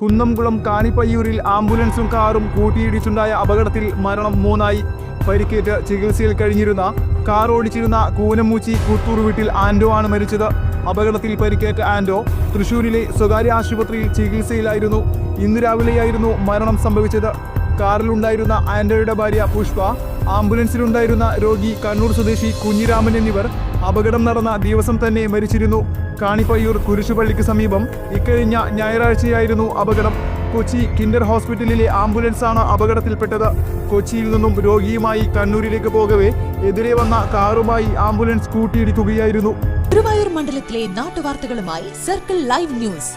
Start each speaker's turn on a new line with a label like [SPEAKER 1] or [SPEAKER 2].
[SPEAKER 1] Kunnamkulam കാണിപ്പയ്യൂരിൽ ആംബുലൻസും കാറും കൂട്ടിയിടിച്ചുണ്ടായ അപകടത്തിൽ മരണം മൂന്നായി. പരിക്കേറ്റ് ചികിത്സയിൽ കഴിഞ്ഞിരുന്ന കാർ ഓടിച്ചിരുന്ന കൂനമൂച്ചി കുത്തൂർ വീട്ടിൽ ആൻഡോ ആണ് മരിച്ചത്. അപകടത്തിൽ പരിക്കേറ്റ ആൻഡോ തൃശൂരിലെ സ്വകാര്യ ആശുപത്രിയിൽ ചികിത്സയിലായിരുന്നു. ഇന്ന് രാവിലെയായിരുന്നു മരണം സംഭവിച്ചത്. കാറിലുണ്ടായിരുന്ന ആൻഡോയുടെ ഭാര്യ പുഷ്പ ആംബുലൻസിലുണ്ടായിരുന്ന രോഗി കണ്ണൂർ സ്വദേശി കുഞ്ഞിരാമൻ എന്നിവർ അപകടം നടന്ന ദിവസം തന്നെ മരിച്ചിരുന്നു. കാണിപ്പയ്യൂർ കുരിശുപള്ളിക്ക് സമീപം ഇക്കഴിഞ്ഞ ഞായറാഴ്ചയായിരുന്നു അപകടം. കൊച്ചി കിൻഡർ ഹോസ്പിറ്റലിലെ ആംബുലൻസാണ് അപകടത്തിൽപ്പെട്ടത്. കൊച്ചിയിൽ നിന്നും രോഗിയുമായി കണ്ണൂരിലേക്ക് പോകവേ എതിരെ വന്ന കാറുമായി ആംബുലൻസ് കൂട്ടിയിടിക്കുകയായിരുന്നു.
[SPEAKER 2] ഗുരുവായൂർ മണ്ഡലത്തിലെ നാട്ടുവാർത്തകളുമായി സർക്കിൾ ലൈവ് ന്യൂസ്.